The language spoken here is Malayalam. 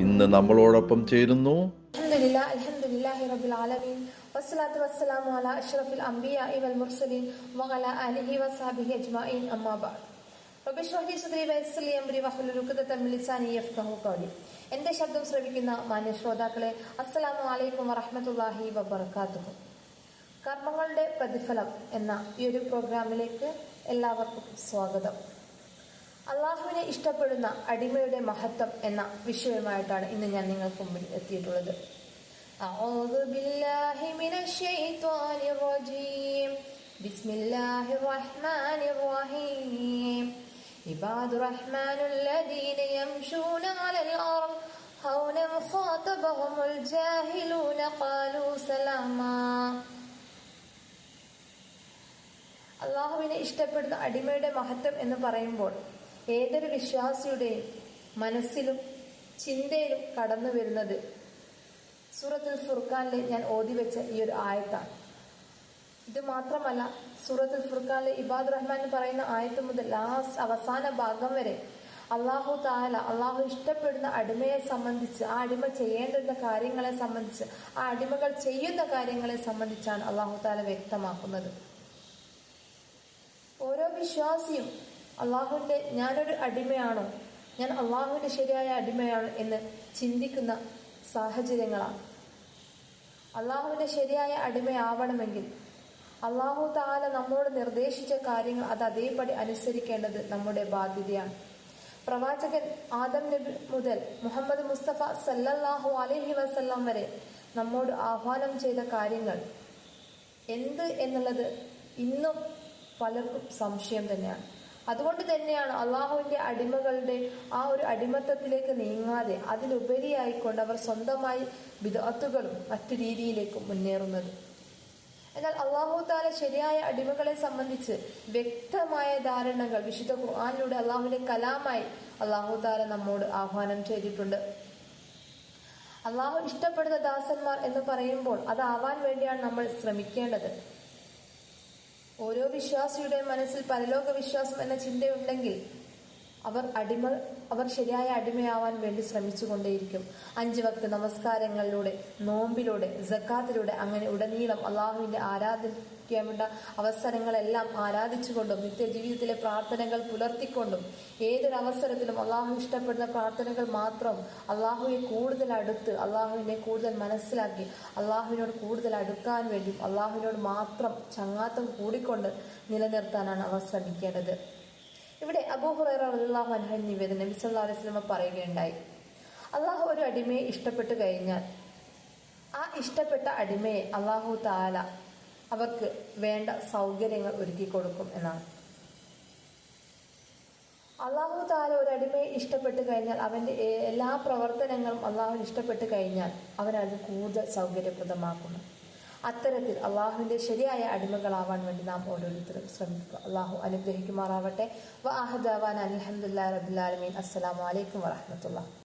ഇന്ന് നമ്മളോടൊപ്പം ചേരുന്നു. എന്റെ ശബ്ദം ശ്രവിക്കുന്ന മാന്യ ശ്രോതാക്കളെ അസ്സലാമു അലൈക്കും വറഹമത്തല്ലാഹി വബർക്കാത്തുഹു കർമ്മങ്ങളുടെ പ്രതിഫലം എന്ന ഈ ഒരു പ്രോഗ്രാമിലേക്ക് എല്ലാവർക്കും സ്വാഗതം. അള്ളാഹുവിനെ ഇഷ്ടപ്പെടുന്ന അടിമയുടെ മഹത്വം എന്ന വിഷയവുമായിട്ടാണ് ഇന്ന് ഞാൻ നിങ്ങൾക്ക് മുമ്പിൽ എത്തിയിട്ടുള്ളത് أعوذ بالله من الشيطان الرجيم بسم الله الرحمن الرحيم عباد الرحمن الذين يمشون على الأرض هونا خاطبهم الجاهلون قالوا سلاما അള്ളാഹുവിനെ ഇഷ്ടപ്പെടുന്ന അടിമയുടെ മഹത്വം എന്ന് പറയുമ്പോൾ ഏതൊരു വിശ്വാസിയുടെയും മനസ്സിലും ചിന്തയിലും കടന്നു വരുന്നത്. സൂറത്തുൽ ഫുർഖാനിലെ ഞാൻ ഓതി വെച്ച ഈ ഒരു ആയത്താണ്. ഇത് മാത്രമല്ല സൂറത്തുൽ ഫുർഖാനിലെ ഇബാദ് റഹ്മാൻ പറയുന്ന ആയത്ത് മുതൽ ലാസ്റ്റ് അവസാന ഭാഗം വരെ അള്ളാഹു താല അള്ളാഹു ഇഷ്ടപ്പെടുന്ന അടിമയെ സംബന്ധിച്ച് ആ അടിമ ചെയ്യേണ്ടുന്ന കാര്യങ്ങളെ സംബന്ധിച്ച് ആ അടിമകൾ ചെയ്യുന്ന കാര്യങ്ങളെ സംബന്ധിച്ചാണ് അള്ളാഹു താല വ്യക്തമാക്കുന്നത്. ഓരോ വിശ്വാസിയും അള്ളാഹുവിന്റെ ഞാനൊരു അടിമയാണോ? ഞാൻ അള്ളാഹുവിന്റെ ശരിയായ അടിമയാണോ എന്ന് ചിന്തിക്കുന്ന സാഹചര്യങ്ങളാണ്. അള്ളാഹുവിന്റെ ശരിയായ അടിമയാവണമെങ്കിൽ അള്ളാഹു താല നമ്മോട് നിർദ്ദേശിച്ച കാര്യങ്ങൾ അത് അതേപടി അനുസരിക്കേണ്ടത് നമ്മുടെ ബാധ്യതയാണ്. പ്രവാചകൻ ആദം നബി മുതൽ മുഹമ്മദ് മുസ്തഫ സല്ലല്ലാഹു അലഹി വസല്ലം വരെ നമ്മോട് ആഹ്വാനം ചെയ്ത കാര്യങ്ങൾ എന്ത് എന്നുള്ളത് ഇന്നും പലർക്കും സംശയം തന്നെയാണ്. അതുകൊണ്ട് തന്നെയാണ് അള്ളാഹുവിന്റെ അടിമകളുടെ ആ ഒരു അടിമത്തത്തിലേക്ക് നീങ്ങാതെ അതിലുപരിയായിക്കൊണ്ട് അവർ സ്വന്തമായി വിദഗ്ധകളും മറ്റു രീതിയിലേക്കും മുന്നേറുന്നത്. എന്നാൽ അള്ളാഹു താല ശരിയായ അടിമകളെ സംബന്ധിച്ച് വ്യക്തമായ ധാരണകൾ വിശുദ്ധ ഖുർആാനിലൂടെ അള്ളാഹുവിന്റെ കലാമായി അള്ളാഹു താല നമ്മോട് ആഹ്വാനം ചെയ്തിട്ടുണ്ട്. അള്ളാഹു ഇഷ്ടപ്പെടുന്ന ദാസന്മാർ എന്ന് പറയുമ്പോൾ അതാവാൻ വേണ്ടിയാണ് നമ്മൾ ശ്രമിക്കേണ്ടത്. ഓരോ വിശ്വാസിയുടെയും മനസ്സിൽ പരലോക വിശ്വാസം എന്ന ചിന്തയുണ്ടെങ്കിൽ അവർ അടിമ അവർ ശരിയായ അടിമയാവാൻ വേണ്ടി ശ്രമിച്ചുകൊണ്ടേയിരിക്കും. അഞ്ച് വക്ത നമസ്കാരങ്ങളിലൂടെ നോമ്പിലൂടെ ജക്കാത്തിലൂടെ അങ്ങനെ ഉടനീളം അള്ളാഹുവിന്റെ ആരാധിക്കേണ്ട അവസരങ്ങളെല്ലാം ആരാധിച്ചുകൊണ്ടും നിത്യജീവിതത്തിലെ പ്രാർത്ഥനകൾ പുലർത്തിക്കൊണ്ടും ഏതൊരവസരത്തിലും അള്ളാഹു ഇഷ്ടപ്പെടുന്ന പ്രാർത്ഥനകൾ മാത്രം അള്ളാഹുവിനെ കൂടുതൽ അടുത്ത് അള്ളാഹുവിനെ കൂടുതൽ മനസ്സിലാക്കി അള്ളാഹുവിനോട് കൂടുതൽ അടുക്കാൻ വേണ്ടി അള്ളാഹുവിനോട് മാത്രം ചങ്ങാത്തം കൂടിക്കൊണ്ട് നിലനിർത്താനാണ് അവർ ശ്രമിക്കേണ്ടത്. ഇവിടെ അബൂഹുറൈറാഹു അൻഹൻ നിവേദനം നബി പറയുകയുണ്ടായി. അള്ളാഹു ഒരു അടിമയെ ഇഷ്ടപ്പെട്ടു കഴിഞ്ഞാൽ ആ ഇഷ്ടപ്പെട്ട അടിമയെ അള്ളാഹു താല അവർക്ക് വേണ്ട സൗകര്യങ്ങൾ ഒരുക്കി കൊടുക്കും എന്നാണ്. അള്ളാഹു താല ഒരു അടിമയെ ഇഷ്ടപ്പെട്ടു കഴിഞ്ഞാൽ അവന്റെ എല്ലാ പ്രവർത്തനങ്ങളും അള്ളാഹു ഇഷ്ടപ്പെട്ടു കഴിഞ്ഞാൽ അവനത് കൂടുതൽ സൗകര്യപ്രദമാക്കുന്നു. അത്തരത്തിൽ അള്ളാഹുവിന്റെ ശരിയായ അടിമകളാവാൻ വേണ്ടി നാം ഓരോരുത്തരും ശ്രമിക്കുക. അള്ളാഹു അനുഗ്രഹിക്കുമാറാവട്ടെ. വാഹദാവാൻ അലഹമുല്ലാ റബുലാലമീൻ അസ്സലാമു അലൈക്കും വറഹമത്തുള്ള